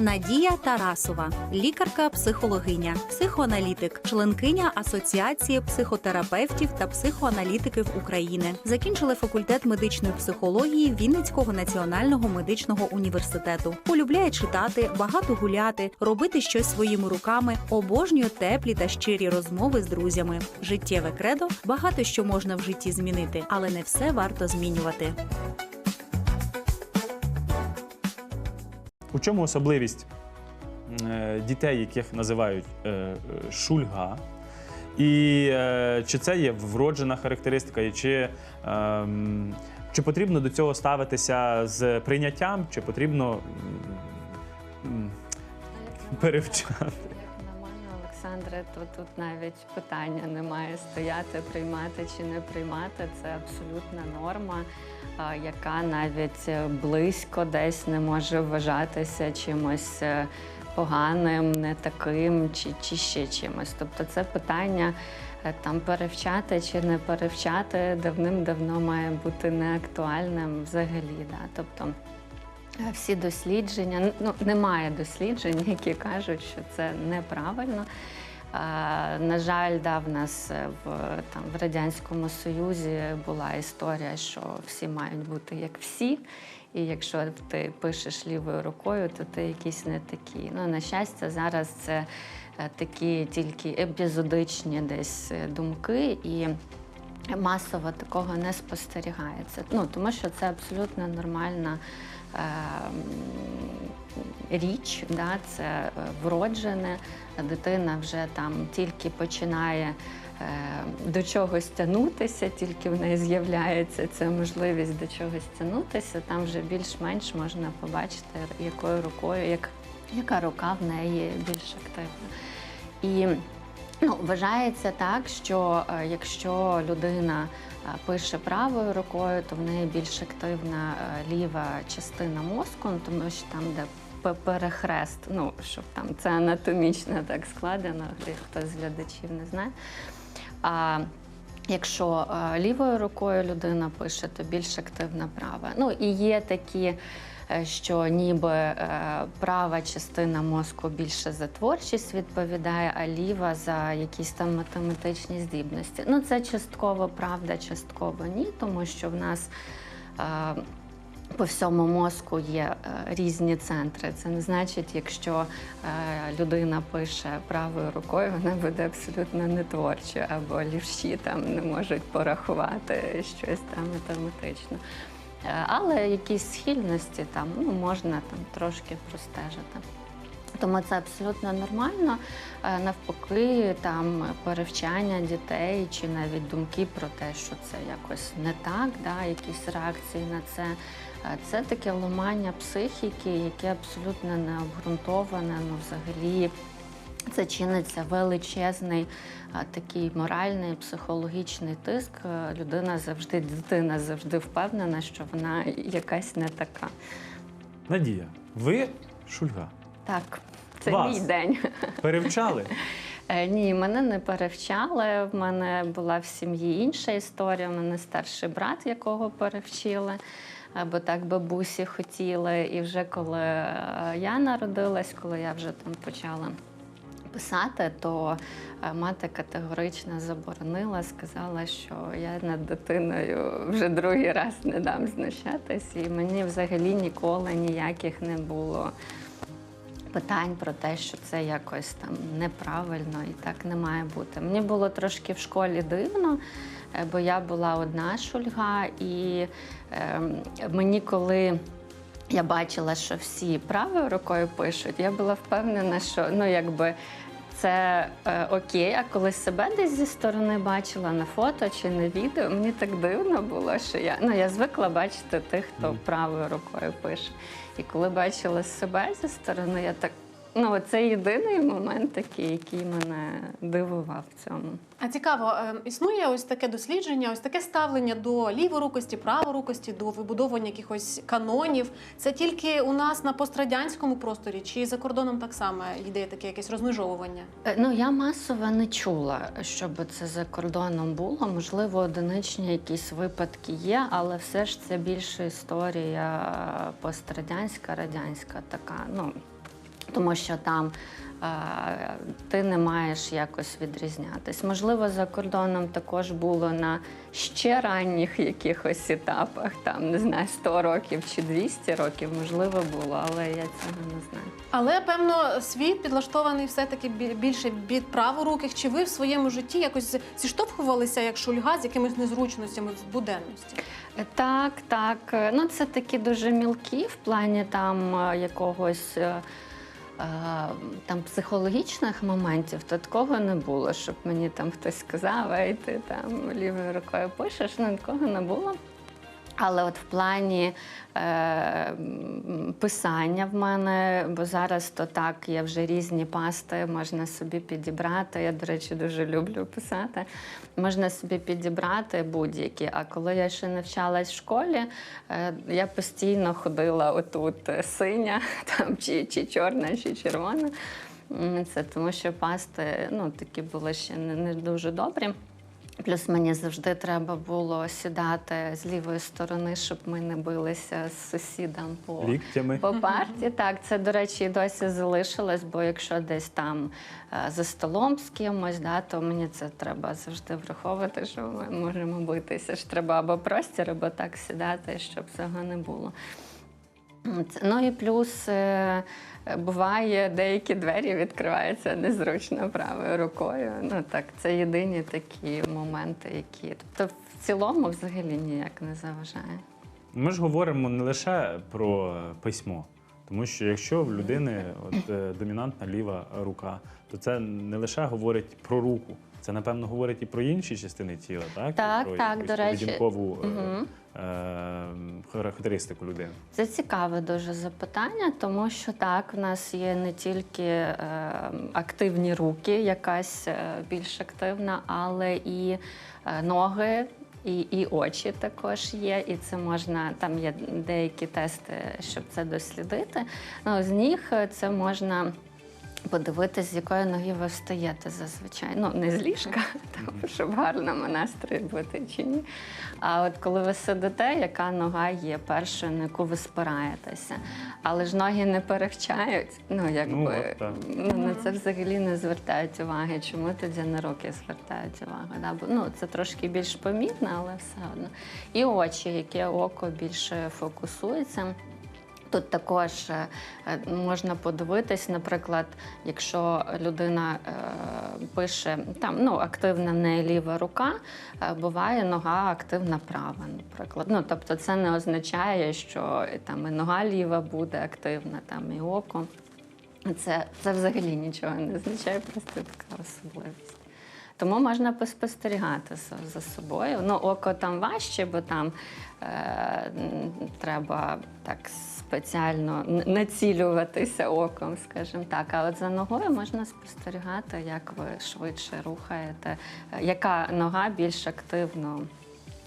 Надія Тарасова, лікарка-психологиня, психоаналітик, членкиня Асоціації психотерапевтів та психоаналітиків України. Закінчили факультет медичної психології Вінницького національного медичного університету. Полюбляє читати, багато гуляти, робити щось своїми руками, обожнює теплі та щирі розмови з друзями. Життєве кредо багато що можна в житті змінити, але не все варто змінювати. У чому особливість е, дітей, яких називають е, е, шульга? І чи це є вроджена характеристика, чи, ем, чи потрібно до цього ставитися з прийняттям, чи потрібно перевчати? Олександре, то тут навіть питання не має стояти, приймати чи не приймати. Це абсолютна норма, яка навіть близько десь не може вважатися чимось е, поганим, не таким чи, чи ще чимось. Тобто це питання е, там перевчати чи не перевчати давним-давно має бути неактуальним взагалі. Да? Тобто Е, всі дослідження, ну немає досліджень, які кажуть, що це неправильно. На жаль, да, в нас е, в там в радянському союзі була історія, що всі мають бути як всі. І якщо ти пишеш лівою рукою, то ти якийсь не такий. Ну на щастя, зараз це е, такі тільки епізодичні десь е, думки і. Масово такого не спостерігається. Ну тому що це абсолютно нормальна е, річ, да? це е, вроджене. Дитина вже там тільки починає е, до чогось тягнутися, тільки в неї з'являється ця можливість до чогось тягнутися. Там вже більш-менш можна побачити, якою рукою, як, яка рука в неї більш активна. І Ну, вважається так, що е, якщо людина е, пише правою рукою, то в неї більш активна е, ліва частина мозку, ну, тому що там, де пе- перехрест, ну щоб там це анатомічно так складено, хто з глядачів не знає. А якщо лівою рукою людина пише, то більш активна права. Ну і є такі що ніби е, права частина мозку більше за творчість відповідає, а ліва за якісь там математичні здібності. Ну це частково правда, частково ні, тому що в нас. е, по всьому мозку є е, різні центри. Це не значить, якщо е, людина пише правою рукою, вона буде абсолютно не творчою, або лівші там не можуть порахувати щось там математично. Е, Але якісь схильності там ну, можна там трошки простежити. Тому це абсолютно нормально. Е, Навпаки, там перевчання дітей чи навіть думки про те, що це якось не так, да, якісь реакції на це. е, Це таке ламання психіки, яке абсолютно не обґрунтоване. Ну, взагалі, це чиниться величезний такий моральний, психологічний тиск. Е, Людина завжди, дитина завжди впевнена, що вона якась не така. Надія, ви шульга. Так, це Вас. мій день. Перевчали? Е, Ні, мене не перевчали. В мене була в сім'ї інша історія. У мене старший брат, якого перевчили, е, бо так бабусі хотіли. І вже коли е, я народилась, коли я вже там почала писати, то е, мати категорично заборонила, сказала, що я над дитиною вже другий раз не дам знущатись, і мені взагалі ніколи ніяких не було питань про те, що це якось там неправильно і так не має бути. Мені було трошки в школі дивно, е, бо я була одна шульга, і е, мені коли. Я бачила, що всі правою рукою пишуть. Я була впевнена, що ну якби це е, окей. А коли себе десь зі сторони бачила на фото чи на відео, мені так дивно було, що я ну я звикла бачити тих, хто правою рукою пише. І коли бачила себе зі сторони, я так ну це єдиний момент такий, який мене дивував в цьому. А цікаво, е, існує ось таке дослідження, ось таке ставлення до ліворукості, праворукості, до вибудовування якихось канонів. Це тільки у нас на пострадянському просторі, чи за кордоном так само йде таке якесь розмежовування? Е, Ну я масово не чула, щоб це за кордоном було. Можливо, одиничні якісь випадки є, але все ж це більше історія пострадянська, радянська така. Ну тому що там е, ти не маєш якось відрізнятись. Можливо, за кордоном також було на ще ранніх якихось етапах, там не знаю, 100 років чи 200 років, можливо, було, але я цього не знаю. Але певно світ підлаштований все-таки більше від праворуких. Чи ви в своєму житті якось зіштовхувалися як шульга з якимись незручностями в буденності? Так, так. Е, Ну, це такі дуже мілкі в плані там е, якогось. Там психологічних моментів то такого не було, щоб мені там хтось сказав, ей, ти там лівою рукою пишеш, ну такого не було. Але от в плані е, писання в мене, бо зараз то так, є вже різні пасти, можна собі підібрати. Я, до речі, дуже люблю писати. Можна собі підібрати будь-які. А коли я ще навчалась в школі, е, я постійно ходила отут е, синя, там чи, чи чорна, чи червона. Це тому, що пасти ну, такі були ще не, не дуже добрі. Плюс мені завжди треба було сідати з лівої сторони, щоб ми не билися з сусідом по, Ліктями. по парті. Так, це, до речі, і досі залишилось, бо якщо десь там е, за столом з кимось, да, то мені це треба завжди враховувати, що ми можемо битися. Ж треба або простір, або так сідати, щоб цього не було. Ну і плюс е, буває, деякі двері відкриваються незручно правою рукою. Ну так, це єдині такі моменти, які. Тобто в цілому взагалі ніяк не заважає. Ми ж говоримо не лише про письмо, тому що якщо в людини от, е, домінантна ліва рука, то це не лише говорить про руку, це напевно говорить і про інші частини тіла, так? Так, І про так, якусь до речі. е, характеристику людини. Це цікаве дуже запитання, тому що так, в нас є не тільки е, активні руки, якась е, більш активна, але і е, ноги. І, і очі також є, і це можна, там є деякі тести, щоб це дослідити. Ну, з ніг е, це можна подивитись, з якої ноги ви встаєте зазвичай. Ну, не з ліжка, щоб в гарному настрої бути чи ні. А от коли ви сидите, яка нога є першою, на яку ви спираєтеся. Але ж ноги не перевчають. Ну, якби Ну, от так. ну, на це взагалі не звертають уваги. Чому тоді на руки звертають увагу? Да? Бо ну, це трошки більш помітно, але все одно. І очі, яке око більше фокусується. Тут також е, е, можна подивитись, наприклад, якщо людина е, пише там ну активна в неї ліва рука, буває нога активна права, наприклад. Ну тобто, це не означає, що там і нога ліва буде активна, там і око. Це, це взагалі нічого не означає, просто така особливість. Тому можна поспостерігати за, собою. Ну, око там важче, бо там е, треба так спеціально націлюватися оком, скажімо так. А от за ногою можна спостерігати, як ви швидше рухаєте, яка нога більш активно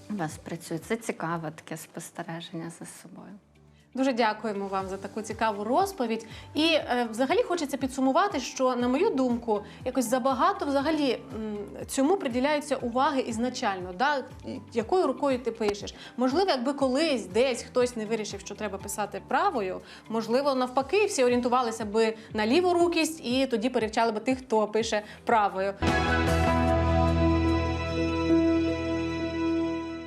у вас працює. Це цікаве таке спостереження за собою. Дуже дякуємо вам за таку цікаву розповідь. І е, взагалі хочеться підсумувати, що на мою думку, якось забагато взагалі м, цьому приділяється уваги ізначально. Да? Якою рукою ти пишеш? Можливо, якби колись десь хтось не вирішив, що треба писати правою, можливо, навпаки, всі орієнтувалися би на ліворукість і тоді перевчали би тих, хто пише правою.